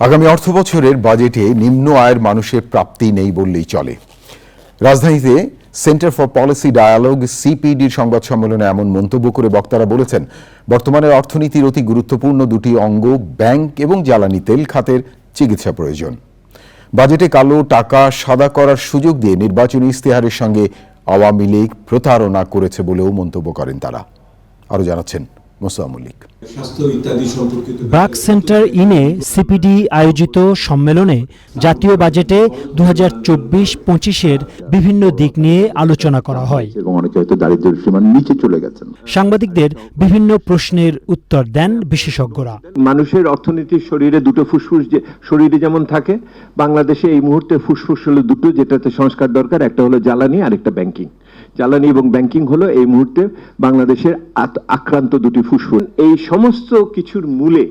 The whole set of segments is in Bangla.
আগামী অর্থ বছরের বাজেটে নিম্ন আয়ের মানুষের প্রাপ্তি নেই বললেই চলে। রাজধানীতে সেন্টার ফর পলিসি ডায়ালগ সিপিডির সংবাদ সম্মেলনে এমন মন্তব্য করে বক্তারা বলেছেন বর্তমানের অর্থনীতির অতি গুরুত্বপূর্ণ দুটি অঙ্গ ব্যাংক এবং জ্বালানি তেল খাতের চিকিৎসা প্রয়োজন। বাজেটে কালো টাকা সাদা করার সুযোগ দিয়ে নির্বাচনী ইস্তেহারের সঙ্গে আওয়ামী লীগ প্রতারণা করেছে বলেও মন্তব্য করেন তারা। আরও জানাচ্ছেন মোসা মল্লিক স্বাস্থ্য ব্রাক সেন্টার ইনে সিপিডি আয়োজিত সম্মেলনে জাতীয় বাজেটে দু হাজার চব্বিশ পঁচিশের বিভিন্ন দিক নিয়ে আলোচনা করা হয়। এবং অনেকে হয়তো দারিদ্র্যের সীমার নিচে চলে গেছেন। সাংবাদিকদের বিভিন্ন প্রশ্নের উত্তর দেন বিশেষজ্ঞরা। মানুষের অর্থনীতির শরীরে দুটো ফুসফুস যে শরীরে যেমন থাকে বাংলাদেশে এই মুহূর্তে ফুসফুস হলো দুটো যেটাতে সংস্কার দরকার একটা হলো জ্বালানি আর একটা ব্যাংকিং জ্বালানি এবং ব্যাংকিং হলো এই মুহূর্তে বাংলাদেশের আক্রান্ত দুটি ফুসফুস। এই সমস্ত কিছুর মূলে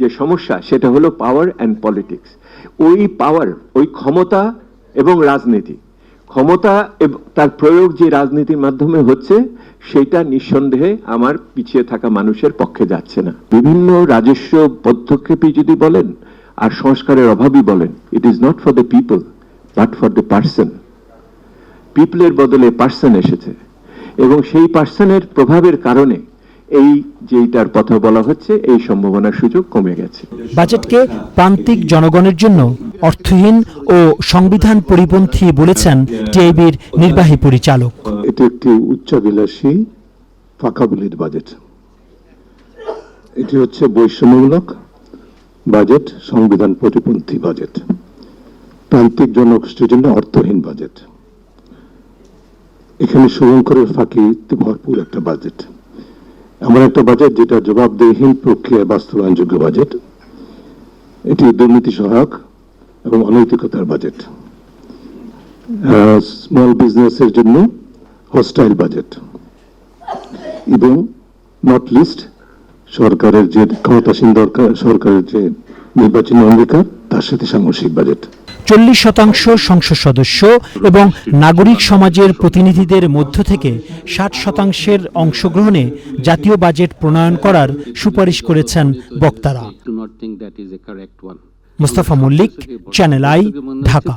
যে সমস্যা, সেটা হলো পাওয়ার অ্যান্ড পলিটিক্স ওই পাওয়ার ওই ক্ষমতা এবং রাজনীতি। ক্ষমতা তার প্রয়োগ যে রাজনীতির মাধ্যমে হচ্ছে, সেটা নিঃসন্দেহে আমার পিছিয়ে থাকা মানুষের পক্ষে যাচ্ছে না। বিভিন্ন রাজস্ব পদক্ষেপই যদি বলেন, আর সংস্কারের অভাবই বলেন it is not for the people but for the person পিপলের বদলে পার্সন এসেছে এবং সেই পার্সনের প্রভাবের কারণে এই যেইটার কথা বলা হচ্ছে এই সম্ভাবনার সুযোগ কমে গেছে। বাজেটকে প্রান্তিক জনগণের জন্য অর্থহীন ও সংবিধান পরিপন্থী বলেছেন টিআইবির নির্বাহী পরিচালক। এটি একটি উচ্চাভিলাষী ফাঁকাবুলির বাজেট। এটি হচ্ছে বৈষম্যমূলক বাজেট সংবিধান প্রতিপন্থী বাজেট। প্রান্তিক জনগোষ্ঠীর জন্য অর্থহীন বাজেট। এখানে শুভঙ্করের ফাঁকিতে ভরপুর একটা বাজেট এমন একটা বাজেট যেটা জবাবদেহীন প্রক্রিয়ায় বাস্তবায়নযোগ্য বাজেট এটি দুর্নীতি সহায়ক এবং অনৈতিকতার বাজেট স্মল বিজনেসের জন্য হোস্টাইল বাজেট এবং নট লিস্ট সরকারের যে ক্ষমতাসীন দরকার, সরকারের যে নির্বাচনী অঙ্গীকার, তার সাথে সাংঘর্ষিক বাজেট চল্লিশ শতাংশ সংসদ সদস্য এবং নাগরিক সমাজের প্রতিনিধিদের মধ্য থেকে ষাট শতাংশের অংশগ্রহণে জাতীয় বাজেট প্রণয়ন করার সুপারিশ করেছেন বক্তারা. Mostafa Mallik channel I Dhaka